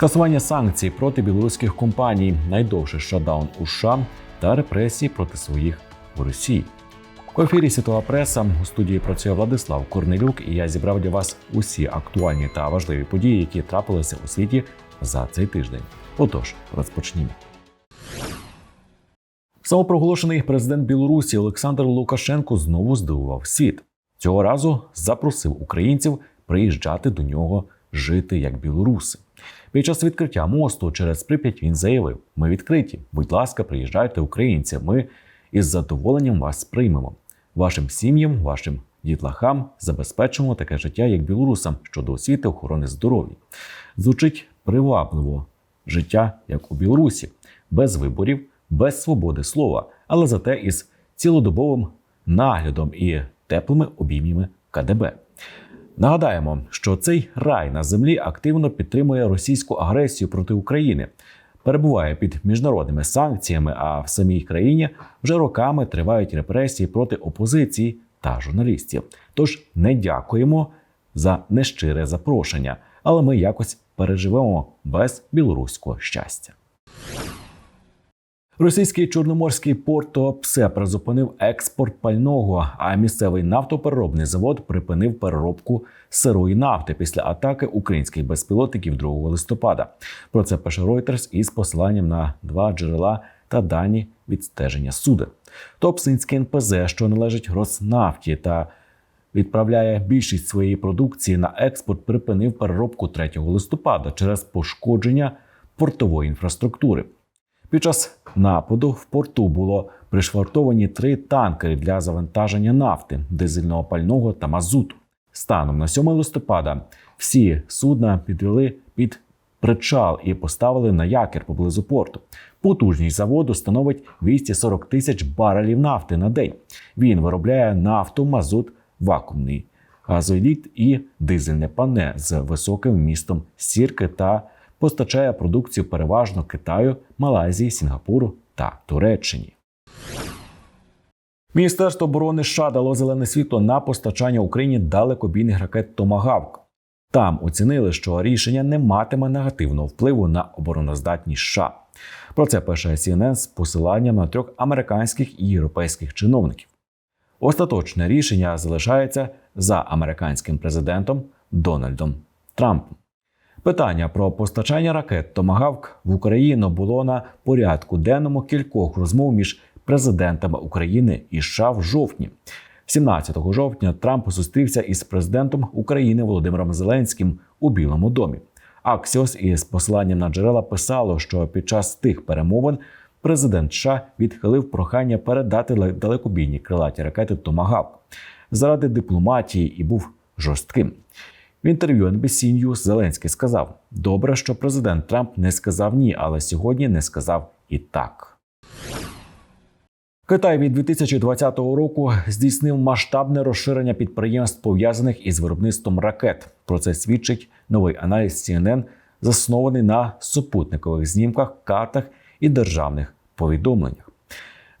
скасування санкцій проти білоруських компаній, найдовший шатдаун у США та репресії проти своїх у Росії. В ефірі світова преса у студії працює Владислав Корнелюк, і я зібрав для вас усі актуальні та важливі події, які трапилися у світі за цей тиждень. Отож, розпочнімо. Самопроголошений президент Білорусі Олександр Лукашенко знову здивував світ. Цього разу запросив українців приїжджати до нього жити як білоруси. Під час відкриття мосту через Прип'ять він заявив: Ми відкриті. Будь ласка, приїжджайте, українці. Ми із задоволенням вас приймемо. Вашим сім'ям, вашим дітлахам забезпечимо таке життя, як білорусам щодо освіти, охорони здоров'я. Звучить привабливо життя, як у Білорусі, без виборів, без свободи слова, але зате із цілодобовим наглядом і теплими обіймами КДБ. Нагадаємо, що цей рай на землі активно підтримує російську агресію проти України, перебуває під міжнародними санкціями, а в самій країні вже роками тривають репресії проти опозиції та журналістів. Тож не дякуємо за нещире запрошення, але ми якось переживемо без білоруського щастя. Російський чорноморський порт Туапсе призупинив експорт пального, а місцевий нафтопереробний завод припинив переробку сирої нафти після атаки українських безпілотників 2 листопада. Про це пише Reuters із посиланням на два джерела та дані відстеження суден. Топсинське НПЗ, що належить Роснафті та відправляє більшість своєї продукції на експорт, припинив переробку 3 листопада через пошкодження портової інфраструктури. Під час нападу в порту було пришвартовані три танкери для завантаження нафти, дизельного пального та мазуту. Станом на 7 листопада всі судна підвели під причал і поставили на якір поблизу порту. Потужність заводу становить 240 тисяч барелів нафти на день. Він виробляє нафту, мазут, вакуумний газойліт і дизельне пане з високим вмістом сірки та постачає продукцію переважно Китаю, Малайзії, Сінгапуру та Туреччині. Міністерство оборони США дало зелене світло на постачання Україні далекобійних ракет Томагавк. Там оцінили, що рішення не матиме негативного впливу на обороноздатність США. Про це пише CNN з посиланням на трьох американських і європейських чиновників. Остаточне рішення залишається за американським президентом Дональдом Трампом. Питання про постачання ракет Томагавк в Україну було на порядку денному кількох розмов між президентами України і США в жовтні. 17 жовтня Трамп зустрівся із президентом України Володимиром Зеленським у Білому домі. Аксіос із посиланням на джерела писало, що під час тих перемовин президент США відхилив прохання передати далекобійні крилаті ракети Томагавк заради дипломатії і був жорстким. В інтерв'ю NBC News Зеленський сказав: добре, що президент Трамп не сказав ні, але сьогодні не сказав і так. Китай від 2020 року здійснив масштабне розширення підприємств, пов'язаних із виробництвом ракет. Про це свідчить новий аналіз CNN, заснований на супутникових знімках, картах і державних повідомленнях.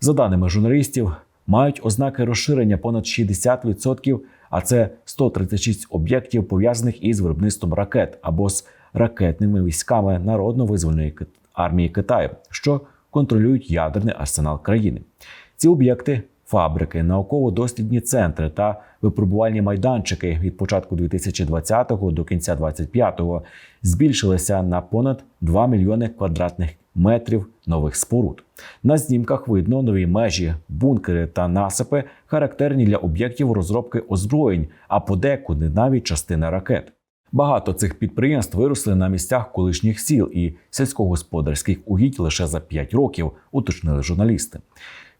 За даними журналістів, мають ознаки розширення понад 60%, а це 136 об'єктів пов'язаних із виробництвом ракет або з ракетними військами народно-визвольної армії Китаю, що контролюють ядерний арсенал країни. Ці об'єкти. Фабрики, науково-дослідні центри та випробувальні майданчики від початку 2020 до кінця 2025 збільшилися на понад 2 мільйони квадратних метрів нових споруд. На знімках видно нові межі, бункери та насипи, характерні для об'єктів розробки озброєнь, а подекуди навіть частини ракет. Багато цих підприємств виросли на місцях колишніх сіл і сільськогосподарських угідь лише за 5 років, уточнили журналісти.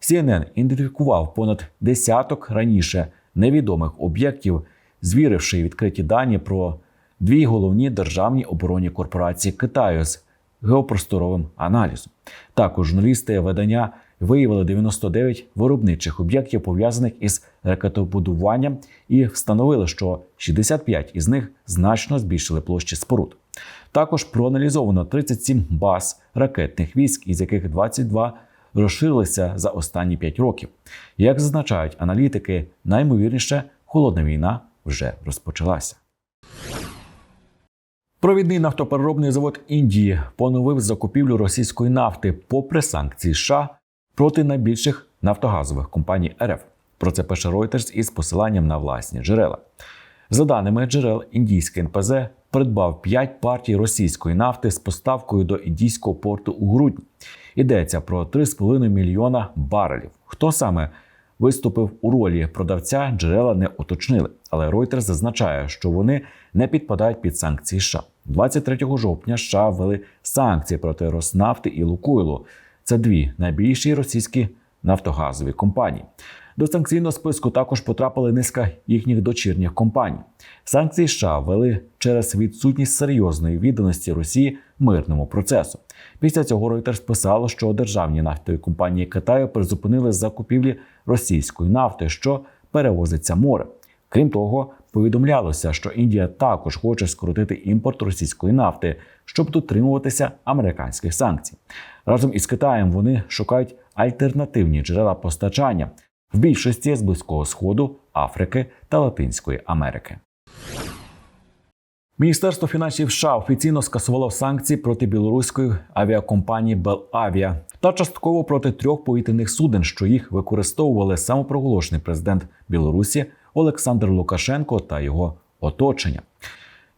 CNN ідентифікував понад десяток раніше невідомих об'єктів, звіривши відкриті дані про дві головні державні оборонні корпорації Китаю з геопросторовим аналізом. Також журналісти видання виявили 99 виробничих об'єктів, пов'язаних із ракетобудуванням, і встановили, що 65 із них значно збільшили площі споруд. Також проаналізовано 37 баз ракетних військ, із яких 22 розширилися за останні 5 років. Як зазначають аналітики, наймовірніше холодна війна вже розпочалася. Провідний нафтопереробний завод Індії поновив закупівлю російської нафти попри санкції США проти найбільших нафтогазових компаній РФ. Про це пише Reuters із посиланням на власні джерела. За даними джерел, індійський НПЗ придбав 5 партій російської нафти з поставкою до індійського порту у грудні. Йдеться про 3,5 мільйона барелів. Хто саме виступив у ролі продавця, джерела не уточнили. Але Reuters зазначає, що вони не підпадають під санкції США. 23 жовтня США ввели санкції проти Роснафти і Лукойлу. Це дві найбільші російські нафтогазові компанії. До санкційного списку також потрапили низка їхніх дочірніх компаній. Санкції США ввели через відсутність серйозної відданості Росії мирному процесу. Після цього Reuters писало, що державні нафтові компанії Китаю призупинили закупівлі російської нафти, що перевозиться морем. Крім того, повідомлялося, що Індія також хоче скоротити імпорт російської нафти, щоб дотримуватися американських санкцій. Разом із Китаєм вони шукають альтернативні джерела постачання в більшості з близького сходу, Африки та Латинської Америки. Міністерство фінансів США офіційно скасувало санкції проти білоруської авіакомпанії Белавіа та частково проти трьох повітряних суден, що їх використовували самопроголошений президент Білорусі Олександр Лукашенко та його оточення.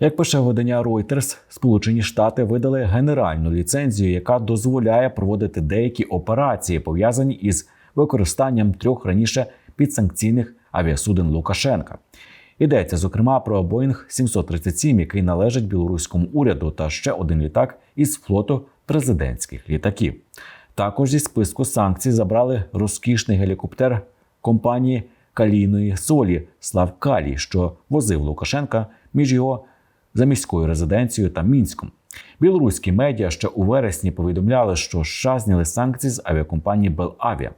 Як пише видання Reuters, Сполучені Штати видали генеральну ліцензію, яка дозволяє проводити деякі операції, пов'язані із використанням трьох раніше підсанкційних авіасуден Лукашенка. Йдеться зокрема про Боїнг 737, який належить білоруському уряду, та ще один літак із флоту президентських літаків. Також зі списку санкцій забрали розкішний гелікоптер компанії калійної солі Славкалій, що возив Лукашенка між його заміською резиденцією та мінськом. Білоруські медіа ще у вересні повідомляли, що США зняли санкції з авіакомпанії Белавіа.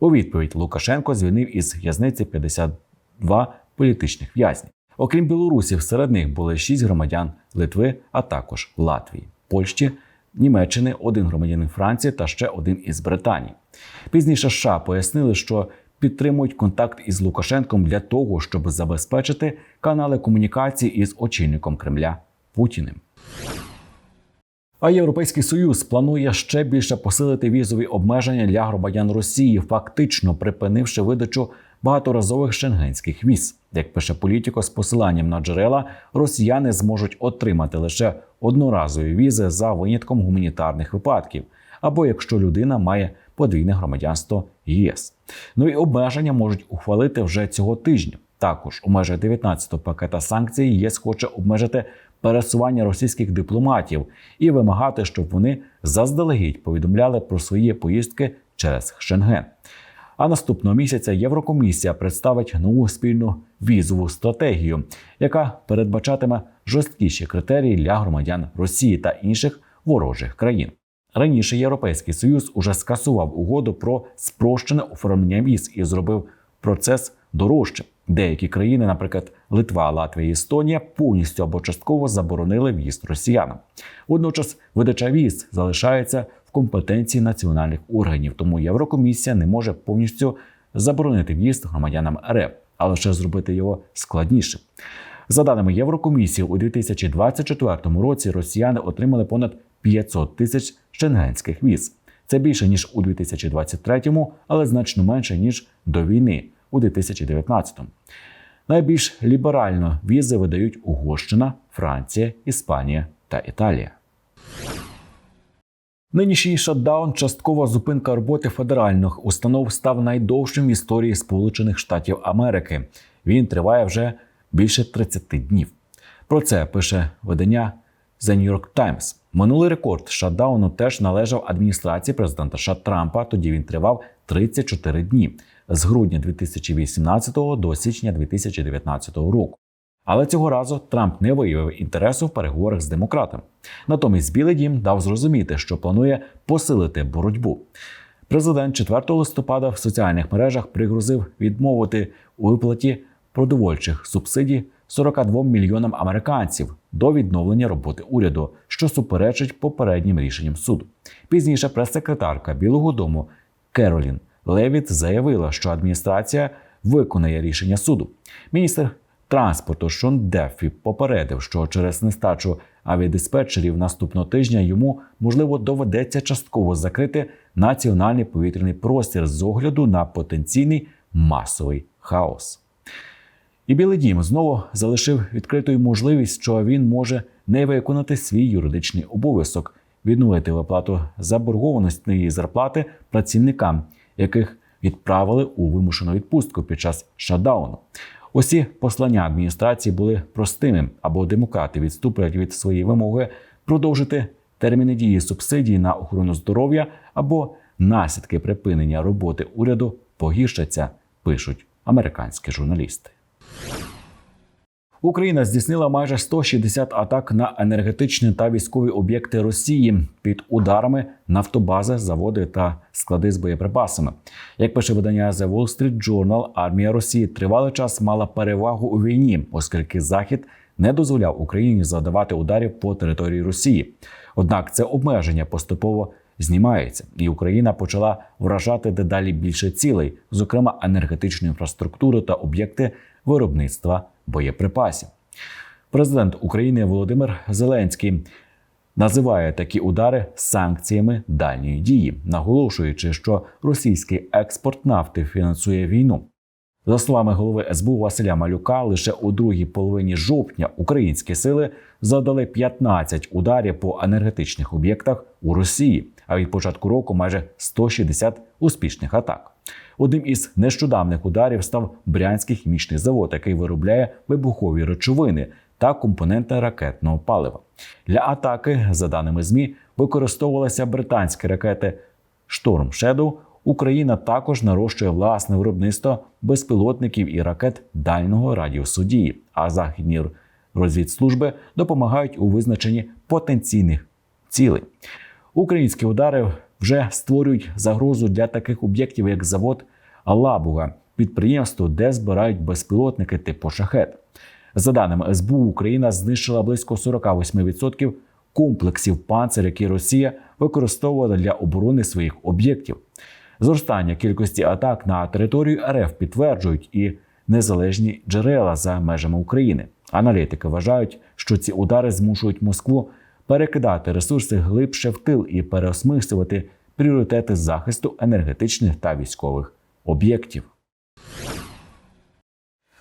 У відповідь Лукашенко звільнив із в'язниці 52 політичних в'язнів. Окрім білорусів, серед них були шість громадян Литви, а також Латвії, Польщі, Німеччини, один громадянин Франції та ще один із Британії. Пізніше США пояснили, що підтримують контакт із Лукашенком для того, щоб забезпечити канали комунікації із очільником Кремля Путіним. А Європейський Союз планує ще більше посилити візові обмеження для громадян Росії, фактично припинивши видачу багаторазових шенгенських віз. Як пише політико з посиланням на джерела, росіяни зможуть отримати лише одноразові візи за винятком гуманітарних випадків, або якщо людина має подвійне громадянство ЄС. Ну і обмеження можуть ухвалити вже цього тижня. Також у межах 19-го пакета санкцій ЄС хоче обмежити пересування російських дипломатів і вимагати, щоб вони заздалегідь повідомляли про свої поїздки через Шенген. А наступного місяця Єврокомісія представить нову спільну візову стратегію, яка передбачатиме жорсткіші критерії для громадян Росії та інших ворожих країн. Раніше Європейський Союз уже скасував угоду про спрощене оформлення віз і зробив процес дорожчим. Деякі країни, наприклад, Литва, Латвія і Естонія, повністю або частково заборонили в'їзд росіянам. Водночас видача віз залишається в компетенції національних органів, тому Єврокомісія не може повністю заборонити в'їзд громадянам РФ, а лише зробити його складнішим. За даними Єврокомісії, у 2024 році росіяни отримали понад 500 тисяч шенгенських віз. Це більше ніж у 2023-му, але значно менше ніж до війни у 2019-му. Найбільш ліберально візи видають Угорщина, Франція, Іспанія та Італія. Нинішній шатдаун, часткова зупинка роботи федеральних установ став найдовшим в історії Сполучених Штатів Америки. Він триває вже більше 30 днів. Про це пише видання The New York Times. Минулий рекорд шатдауну теж належав адміністрації президента США Трампа. Тоді він тривав 34 дні з грудня 2018 до січня 2019 року. Але цього разу Трамп не виявив інтересу в переговорах з демократами. Натомість Білий Дім дав зрозуміти, що планує посилити боротьбу. Президент 4 листопада в соціальних мережах пригрозив відмовити у виплаті продовольчих субсидій 42 мільйонам американців до відновлення роботи уряду, що суперечить попереднім рішенням суду. Пізніше прес-секретарка Білого Дому Керолін Левіт заявила, що адміністрація виконає рішення суду. Міністр транспорту Шон Деффі попередив, що через нестачу авіадиспетчерів наступного тижня йому можливо доведеться частково закрити національний повітряний простір з огляду на потенційний масовий хаос. І Білий Дім знову залишив відкритою можливість, що він може не виконати свій юридичний обов'язок відновити виплату заборгованості зарплати працівникам, яких відправили у вимушену відпустку під час шатдауну. Усі послання адміністрації були простими, або демократи відступлять від своєї вимоги продовжити терміни дії субсидій на охорону здоров'я, або наслідки припинення роботи уряду погіршаться, пишуть американські журналісти. Україна здійснила майже 160 атак на енергетичні та військові об'єкти Росії під ударами нафтобази, заводи та склади з боєприпасами. Як пише видання The Wall Street Journal, армія Росії тривалий час мала перевагу у війні, оскільки Захід не дозволяв Україні завдавати ударів по території Росії. Однак це обмеження поступово знімається, і Україна почала вражати дедалі більше цілей, зокрема енергетичну інфраструктуру та об'єкти виробництва боєприпасів. Президент України Володимир Зеленський називає такі удари санкціями дальньої дії, наголошуючи, що російський експорт нафти фінансує війну. За словами голови СБУ Василя Малюка, лише у другій половині жовтня українські сили завдали 15 ударів по енергетичних об'єктах у Росії, а від початку року майже 160 успішних атак. Одним із нещодавних ударів став Брянський хімічний завод, який виробляє вибухові речовини та компоненти ракетного палива. Для атаки, за даними змі, використовувалися британські ракети Storm Shadow. Україна також нарощує власне виробництво безпілотників і ракет дальнього радіусу дії, а західні розвідслужби допомагають у визначенні потенційних цілей. Українські удари вже створюють загрозу для таких об'єктів, як завод Лабуга, підприємство, де збирають безпілотники типу шахет. За даними СБУ, Україна знищила близько 48% комплексів панцир, які Росія використовувала для оборони своїх об'єктів. Зростання кількості атак на територію РФ підтверджують і незалежні джерела за межами України. Аналітики вважають, що ці удари змушують Москву перекидати ресурси глибше в тил і переосмислювати пріоритети захисту енергетичних та військових об'єктів.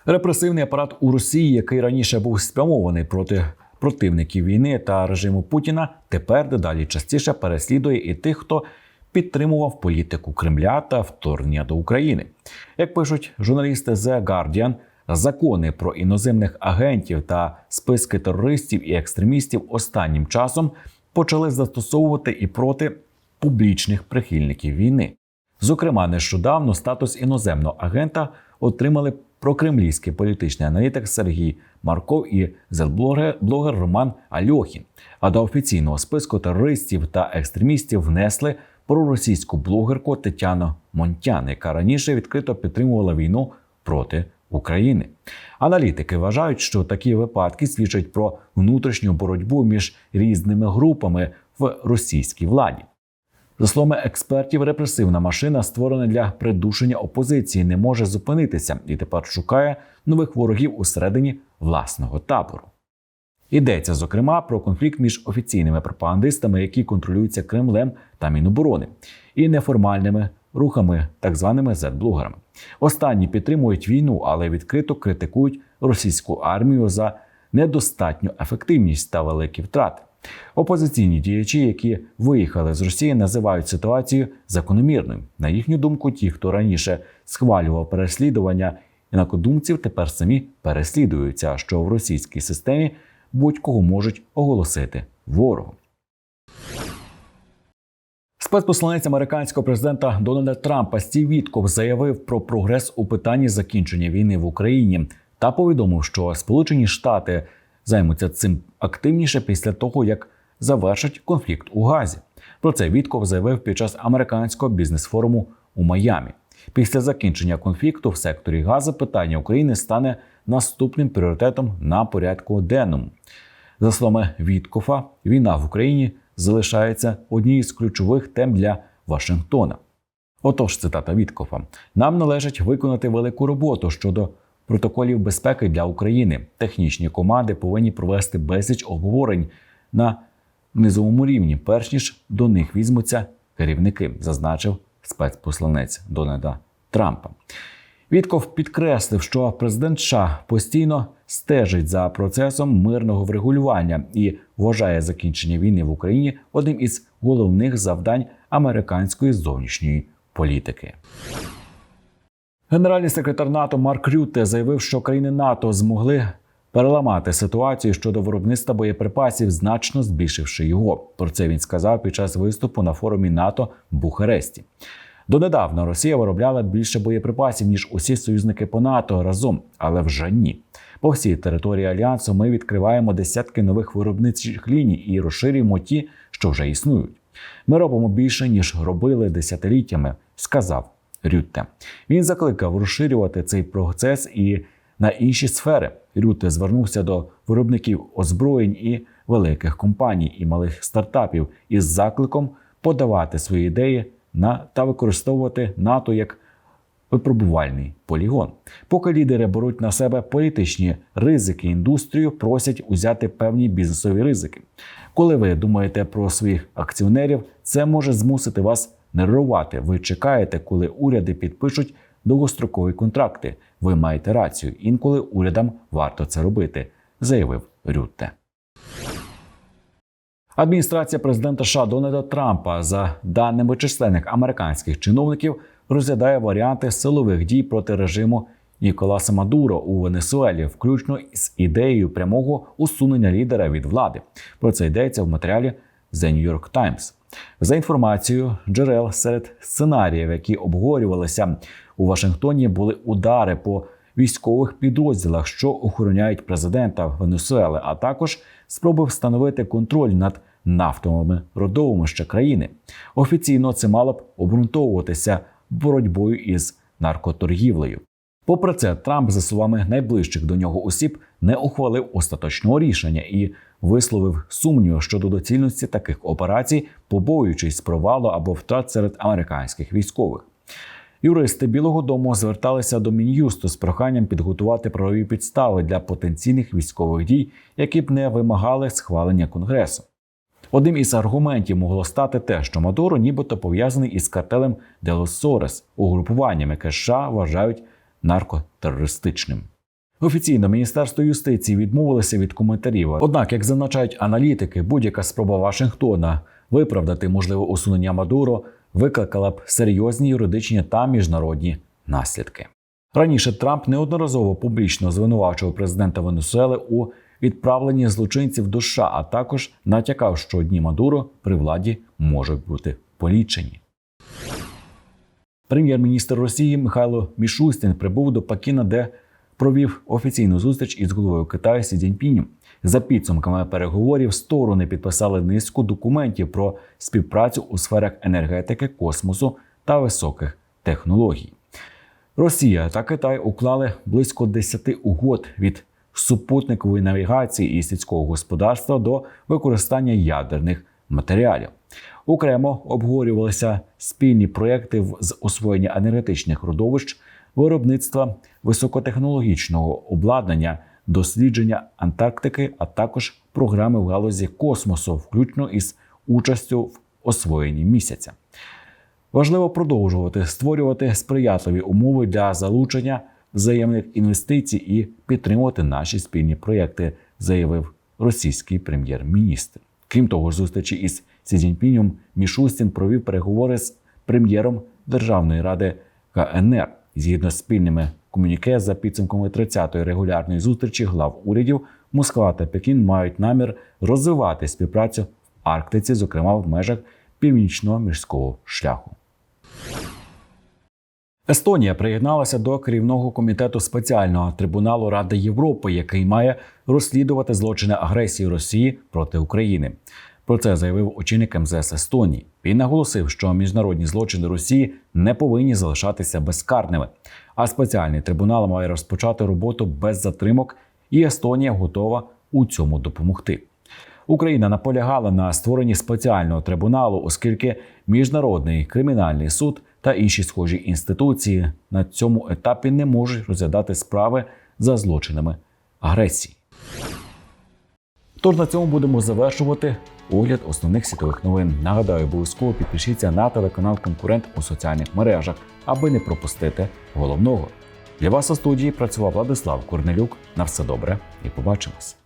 Репресивний апарат у Росії, який раніше був спрямований проти противників війни та режиму Путіна, тепер дедалі частіше переслідує і тих, хто підтримував політику Кремля та вторгнення до України. Як пишуть журналісти The Guardian, закони про іноземних агентів та списки терористів і екстремістів останнім часом почали застосовувати і проти публічних прихильників війни. Зокрема, нещодавно статус іноземного агента отримали прокремлівський політичний аналітик Сергій Марков і зелблогер Роман Альохін. А до офіційного списку терористів та екстремістів внесли проросійську блогерку Тетяну Монтян, яка раніше відкрито підтримувала війну проти України. Аналітики вважають, що такі випадки свідчать про внутрішню боротьбу між різними групами в російській владі. За словами експертів, репресивна машина, створена для придушення опозиції, не може зупинитися і тепер шукає нових ворогів усередині власного табору. Йдеться зокрема про конфлікт між офіційними пропагандистами, які контролюються Кремлем та Міноборони, і неформальними рухами, так званими зет-блогерами. Останні підтримують війну, але відкрито критикують російську армію за недостатню ефективність та великі втрати. Опозиційні діячі, які виїхали з Росії, називають ситуацію закономірною. На їхню думку, ті, хто раніше схвалював переслідування інакодумців, тепер самі переслідуються, що в російській системі будь-кого можуть оголосити ворогом. Спецпосланець американського президента Дональда Трампа Стів Вітков заявив про прогрес у питанні закінчення війни в Україні та повідомив, що Сполучені Штати займуться цим активніше після того, як завершать конфлікт у Газі. Про це Вітков заявив під час американського бізнес-форуму у Майамі. Після закінчення конфлікту в секторі Газу питання України стане наступним пріоритетом на порядку денному. За словами Віткофа, війна в Україні залишається однією з ключових тем для Вашингтона. Отож, цитата Віткофа: нам належить виконати велику роботу щодо протоколів безпеки для України. Технічні команди повинні провести безліч обговорень на низовому рівні, перш ніж до них візьмуться керівники, зазначив спецпосланець Дональда Трампа. Вітков підкреслив, що президент США постійно стежить за процесом мирного врегулювання і вважає закінчення війни в Україні одним із головних завдань американської зовнішньої політики. Генеральний секретар НАТО Марк Рютте заявив, що країни НАТО змогли переламати ситуацію щодо виробництва боєприпасів, значно збільшивши його. Про це він сказав під час виступу на форумі НАТО в Бухаресті. Донедавна Росія виробляла більше боєприпасів ніж усі союзники по НАТО разом, але вже ні. По всій території альянсу ми відкриваємо десятки нових виробничих ліній і розширюємо ті, що вже існують. Ми робимо більше ніж робили десятиліттями, сказав Рютте. Він закликав розширювати цей процес і на інші сфери. Рютте звернувся до виробників озброєнь і великих компаній і малих стартапів із закликом подавати свої ідеї на та використовувати НАТО як випробувальний полігон. Поки лідери беруть на себе політичні ризики, індустрію просять узяти певні бізнесові ризики. Коли ви думаєте про своїх акціонерів, це може змусити вас нервувати. Ви чекаєте, коли уряди підпишуть довгострокові контракти. Ви маєте рацію. Інколи урядам варто це робити, заявив Рютте. Адміністрація президента США Дональда Трампа, за даними численних американських чиновників, розглядає варіанти силових дій проти режиму Ніколаса Мадуро у Венесуелі, включно з ідеєю прямого усунення лідера від влади. Про це йдеться в матеріалі The New York Times. За інформацією джерел серед сценаріїв, які обговорювалися у Вашингтоні, були удари по військових підрозділах, що охороняють президента Венесуели, а також спроби встановити контроль над нафтовими родовища країни. Офіційно це мало б обґрунтовуватися боротьбою із наркоторгівлею. Попри це, Трамп, за словами найближчих до нього осіб, не ухвалив остаточного рішення і висловив сумнів щодо доцільності таких операцій, побоюючись провалу або втрат серед американських військових. Юристи Білого Дому зверталися до Мін'юсту з проханням підготувати правові підстави для потенційних військових дій, які б не вимагали схвалення конгресу. Одним із аргументів могло стати те, що Мадуро нібито пов'язаний із картелем Делос Сорес, угрупуванням, яке США вважають наркотерористичним. Офіційно Міністерство юстиції відмовилося від коментарів. Однак, як зазначають аналітики, будь-яка спроба Вашингтона виправдати можливе усунення Мадуро викликала б серйозні юридичні та міжнародні наслідки. Раніше Трамп неодноразово публічно звинувачував президента Венесуели у відправленні злочинців до США, а також натякав, що дні Мадуро при владі можуть бути полічені. Прем'єр-міністр Росії Михайло Мішустін прибув до Пекіна, де провів офіційну зустріч із головою Китаю Сі Цзіньпінем. За підсумками переговорів сторони підписали низку документів про співпрацю у сферах енергетики, космосу та високих технологій. Росія та Китай уклали близько 10 угод від супутникової навігації і сільського господарства до використання ядерних матеріалів. Окремо обговорювалися спільні проекти з освоєння енергетичних родовищ, виробництва високотехнологічного обладнання, дослідження Антарктики, а також програми в галузі космосу, включно із участю в освоєнні місяця. Важливо продовжувати створювати сприятливі умови для залучення взаємних інвестицій і підтримувати наші спільні проекти, заявив російський прем'єр-міністр. Крім того, зустрічі із Сі Цзіньпінем Мішустін провів переговори з прем'єром Державної ради КНР. Згідно з спільними комуніке за підсумками 30-ї регулярної зустрічі глав урядів Москва та Пекін мають намір розвивати співпрацю в Арктиці, зокрема в межах північного міжського шляху. Естонія приєдналася до керівного комітету спеціального трибуналу Ради Європи, який має розслідувати злочини агресії Росії проти України. Про це заявив очільник МЗС Естонії. Він наголосив, що міжнародні злочини Росії не повинні залишатися безкарними. А спеціальний трибунал має розпочати роботу без затримок, і Естонія готова у цьому допомогти. Україна наполягала на створенні спеціального трибуналу, оскільки міжнародний кримінальний суд та інші схожі інституції на цьому етапі не можуть розглядати справи за злочинами агресії. Тож на цьому будемо завершувати огляд основних світових новин. Нагадаю, обов'язково підпишіться на телеканал Конкурент у соціальних мережах, аби не пропустити головного. Для вас у студії працював Владислав Корнелюк. На все добре і побачимось.